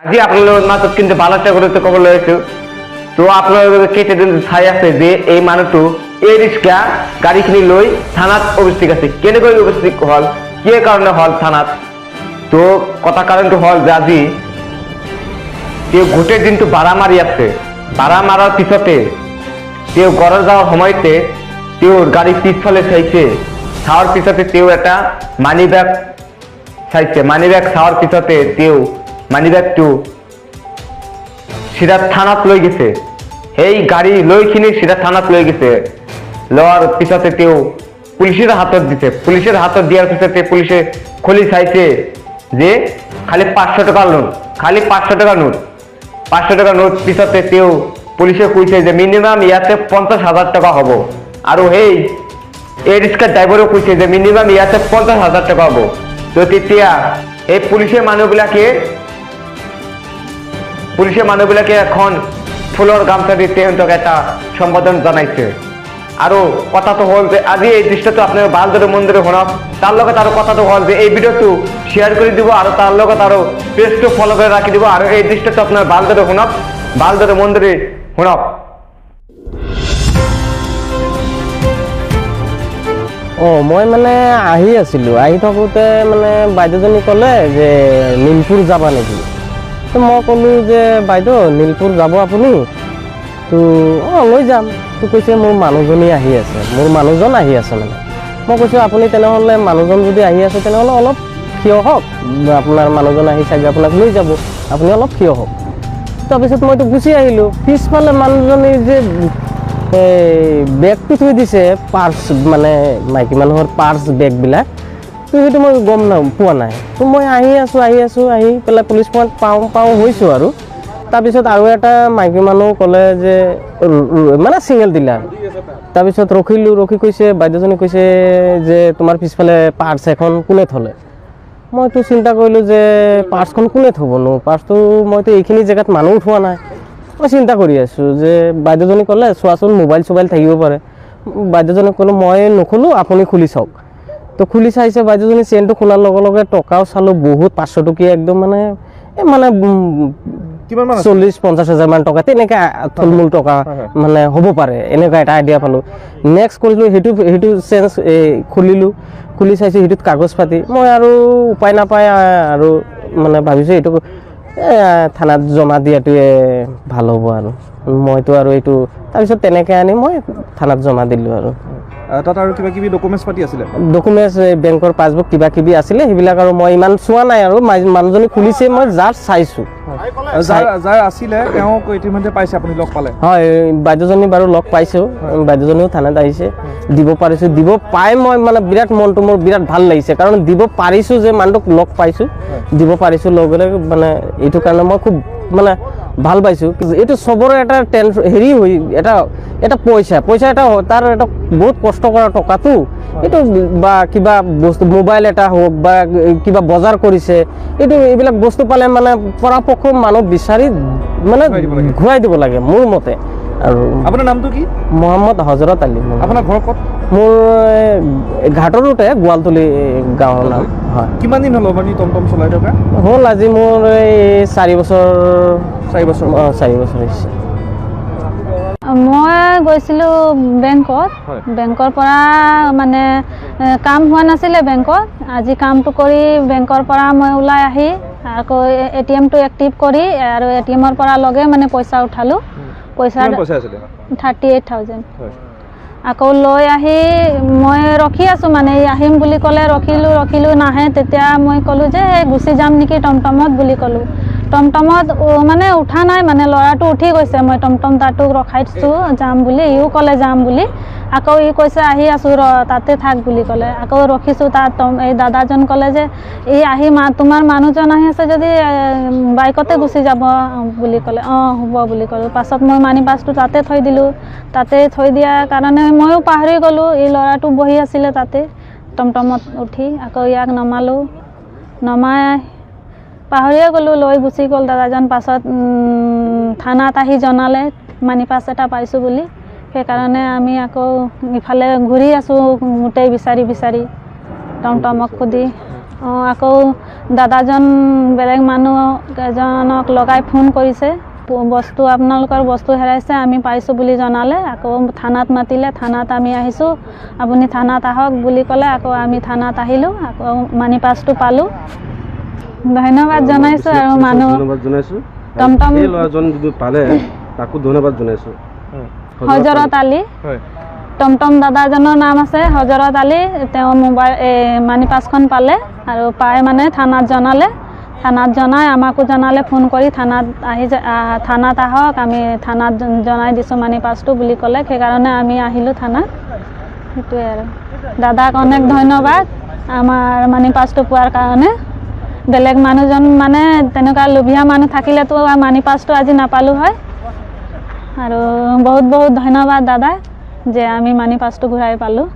আজি আপোনালোকৰ মাজত কিন্তু এটা গুৰুত্ব ক'বলৈ লৈছো তো আপোনালোকে কেইটাদিন চাই আছে যে এই মানুহটো এই ৰিক্সা গাড়ীখিনি লৈ থানাত উপস্থিত আছে। কেনেকৈ উপস্থিত হ'ল? কি কাৰণে হ'ল থানাত? তো কথা কাৰণটো হ'ল যে আজি তেওঁ গোটেই দিনটো ভাড়া মাৰি আছে। ভাড়া মাৰাৰ পিছতে তেওঁ ঘৰত যোৱাৰ সময়তে তেওঁৰ গাড়ী পিছফালে চাইছে। চোৱাৰ পিছতে তেওঁ এটা মানি বেগ চাইছে। মানি বেগ চোৱাৰ পিছতে তেওঁ মানি বেগটো চিধা থানাত লৈ গৈছে। সেই গাড়ী লৈ কিনি চিধা থানাত লৈ গৈছে। লোৱাৰ পিছতে তেওঁ পুলিচৰ হাতত দিছে। পুলিচৰ হাতত দিয়াৰ পিছতে পুলিচে খুলি চাইছে যে খালি পাঁচশো টকাৰ নোট খালি পাঁচশো টকাৰ নোট পাঁচশো টকাৰ নোট পিছতে তেওঁ পুলিচে কৈছে যে মিনিমাম ইয়াতে পঞ্চাছ হাজাৰ টকা হ'ব। আৰু সেই এই ৰিক্সাৰ ড্ৰাইভাৰেও কৈছে যে মিনিমাম ইয়াতে পঞ্চাছ হাজাৰ টকা হ'ব। তো তেতিয়া এই পুলিচে মানুহবিলাকে পুলিচে মানুহবিলাকে এখন ফুলৰ গামছা দি তেওঁলোকক এটা সম্বোধন জনাইছে। আৰু কথাটো হ'ল যে আজি এই দৃশ্যটো আপোনালোকে ভালদৰে মন্দিৰে শুনক। তাৰ লগত আৰু কথাটো হ'ল যে এই ভিডিঅ'টো শ্বেয়াৰ কৰি দিব আৰু তাৰ লগত আৰু পেজটো ফ'ল' কৰি ৰাখি দিব আৰু এই দৃশ্যটো আপোনাৰ ভালদৰে শুনক। ভালদৰে মন্দিৰে শুনক। অঁ, মই মানে আহি আছিলোঁ। আহি থাকোঁতে মানে বাইদেউজনী ক'লে যে নীলপুৰ যাবা নেকি? তো মই ক'লোঁ যে, বাইদেউ নীলপুৰ যাব আপুনি? তো, অঁ, লৈ যাম। তো কৈছে, মোৰ মানুহজনী আহি আছে। মোৰ মানুহজন আহি আছে মানে। মই কৈছোঁ, আপুনি তেনেহ'লে মানুহজন যদি আহি আছে, তেনেহ'লে অলপ থিয় হওক। আপোনাৰ মানুহজন আহি চাগে আপোনাক লৈ যাব। আপুনি অলপ থিয় হওক। তাৰপিছত মইতো গুচি আহিলোঁ। পিছফালে মানুহজনী যে, এই বেগটো থৈ দিছে, পাৰ্চ মানে মাইকী মানুহৰ পাৰ্চ বেগবিলাক তো সেইটো মই গম না পোৱা নাই। তো মই আহি আছোঁ আহি আছোঁ, আহি পেলাই পুলিচ পইণ্ট পাওঁ পাওঁ হৈছোঁ আৰু। তাৰপিছত আৰু এটা মাইকী মানুহ ক'লে যে মানে ছিংগল ডিলাৰ তাৰপিছত ৰখিলোঁ, ৰখি কৈছে, বাইদেউজনী কৈছে যে, তোমাৰ পিছফালে পাৰ্চ এখন কোনে থ'লে? মইতো চিন্তা কৰিলোঁ যে পাৰ্চখন কোনে থ'বনো? পাৰ্চটো মইতো এইখিনি জেগাত মানুহ উঠোৱা নাই। মই চিন্তা কৰি আছোঁ যে, বাইদেউজনী ক'লে, চোৱাচোন মোবাইল চোবাইল থাকিব পাৰে। বাইদেউজনী ক'লোঁ, মই নুখোলোঁ, আপুনি খুলি চাওক। তো খুলি চাইছে বাইদেউজনী চেইনটো খোলাৰ লগে লগে টকাও চালোঁ বহুত পাঁচশো টকীয়া একদম মানে এই মানে কিমান চল্লিছ পঞ্চাছ হাজাৰ মান টকা তেনেকৈ থুলমূল টকা মানে হ'ব পাৰে এনেকুৱা এটা আইডিয়া পালোঁ। নেক্সট কৰিলোঁ সেইটো সেইটো চেঞ্জ এই খুলিলোঁ খুলি চাইছোঁ সেইটোত কাগজ পাতি। মই আৰু উপায় নাপায় আৰু মানে ভাবিছোঁ এইটো থানাত জমা দিয়াটোৱে ভালো হ'ব আৰু। মইতো আৰু এইটো তাৰপিছত তেনেকৈ আনি মই থানাত জমা দিলোঁ আৰু। তাত আৰু কিবা কিবি ডকুমেণ্টছ পাতি আছিলে? ডকুমেণ্টছ বেংকৰ পাছবুক কিবা কিবি আছিলে সেইবিলাক আৰু মই ইমান চোৱা নাই আৰু। মানুহজনী খুলিছে মই জাষ্ট চাইছোঁ। যাৰ যাৰ আছিলে তেওঁক ইতিমধ্যে পাইছে আপুনি লগ পালে? হয় বাইদেউজনী বাৰু লগ পাইছোঁ। বাইদেউজনীও থানাত আহিছে। দিব পাৰিছোঁ। দিব পাই মই মানে বিৰাট মনটো মোৰ বিৰাট ভালো লাগিছে। কাৰণ দিব পাৰিছোঁ যে মানুহটোক লগ পাইছোঁ। দিব পাৰিছোঁ লগে লগে মানে এইটো কাৰণে মই খুব মানে ভালো পাইছোঁ। এইটো চবৰে এটা টেনশ্যন হেৰি হৈ এটা এটা পইচা পইচা এটা তাৰ এটা বহুত কষ্ট কৰা টকাটো এইটো বা কিবা বস্তু মোবাইল এটা হওক বা কিবা বজাৰ কৰিছে এইটো এইবিলাক বস্তু পালে মানে পৰাপক্ষ মানুহ বিচাৰি মানে ঘূৰাই দিব লাগে। মোৰ মতে। আৰু আপোনাৰ নামটো কি? মহম্মদ হজৰত আলী। আপোনাৰ ঘৰ ক'ত? মোৰ ঘাটৰতে গোৱালতলি গাঁৱৰ নাম। হয়। কিমান দিন হ'ল আপুনি টমটম চলাই থকা? হ'ল আজি মোৰ এই চাৰি বছৰ চাৰি বছৰ। অঁ চাৰি বছৰ হৈছে। গৈছিলোঁ বেংকত। বেংকৰ পৰা মানে কাম হোৱা নাছিলে বেংকত। আজি কামটো কৰি বেংকৰ পৰা মই ওলাই আহি আকৌ এ টি এমটো এক্টিভ কৰি আৰু এ টি এমৰ পৰা লগে মানে পইচা উঠালোঁ। পইচা থাৰ্টি এইট থাউজেণ্ড আকৌ লৈ আহি মই ৰখি আছোঁ মানে আহিম বুলি ক'লে ৰখিলোঁ ৰখিলোঁ নাহে। তেতিয়া মই ক'লোঁ যে গুচি যাম নেকি টমটমত? বুলি ক'লোঁ। টমটমত মানে উঠা নাই মানে ল'ৰাটো উঠি গৈছে। মই টমটম তাতোক ৰখাইছোঁ যাম বুলি, ইও ক'লে যাম বুলি। আকৌ ই কৈছে, আহি আছোঁ ৰ, তাতে থাক বুলি ক'লে। আকৌ ৰখিছোঁ তাত, টম- এই দাদাজন ক'লে যে, ই আহি মা, তোমাৰ মানুহজন আহি আছে যদি বাইকতে গুচি যাব বুলি ক'লে। অঁ, হ'ব বুলি ক'লোঁ। পাছত মই মানি বাছটো তাতে থৈ দিলোঁ। তাতে থৈ দিয়াৰ কাৰণে ময়ো পাহৰি গ'লোঁ। এই ল'ৰাটো বহি আছিলে তাতে। টমটমত উঠি আকৌ ইয়াক নমালোঁ। নমাই পাহৰিয়ে গ'লোঁ, লৈ গুচি গ'ল দাদাজন। পাছত থানাত আহি জনালে, মানি পাছ এটা পাইছোঁ বুলি। সেইকাৰণে আমি আকৌ ইফালে ঘূৰি আছোঁ, গোটেই বিচাৰি বিচাৰি। টমটমক সুধি। অঁ, আকৌ দাদাজন বেলেগ মানুহ এজনক লগাই ফোন কৰিছে। বস্তু, আপোনালোকৰ বস্তু হেৰাইছে, আমি পাইছোঁ বুলি জনালে। আকৌ থানাত মাতিলে, থানাত আমি আহিছোঁ। আপুনি থানাত আহক বুলি ক'লে, আকৌ আমি থানাত আহিলোঁ। আকৌ মানি পাছটো পালোঁ। ধন্যবাদ জনাইছোঁ আৰু মানুহ ধন্যবাদ জনাইছো। টমটম এই ল'ৰাজন যদি পালে তাকো ধন্যবাদ জনাইছো। হজৰত আলী। হয়। টমটম দাদাজনৰ নাম আছে হজৰত আলী। তেওঁ মোবাইল এই মানি পাছখন পালে আৰু পাই মানে থানাত জনালে। থানাত জনাই আমাকো জনালে ফোন কৰি থানাত আহি থানাত আহক আমি থানাত জনাই দিছোঁ মানি পাছটো বুলি ক'লে। সেইকাৰণে আমি আহিলোঁ থানাত। সেইটোৱে আৰু। দাদাক অনেক ধন্যবাদ আমাৰ মানি পাছটো পোৱাৰ কাৰণে। বেলেগ মানুহজন মানে তেনেকুৱা লোভীয়া মানুহ থাকিলেতো মানি পাছটো আজি নাপালোঁ হয়। আৰু বহুত বহুত ধন্যবাদ দাদা যে আমি মানি পাছটো ঘূৰাই পালোঁ।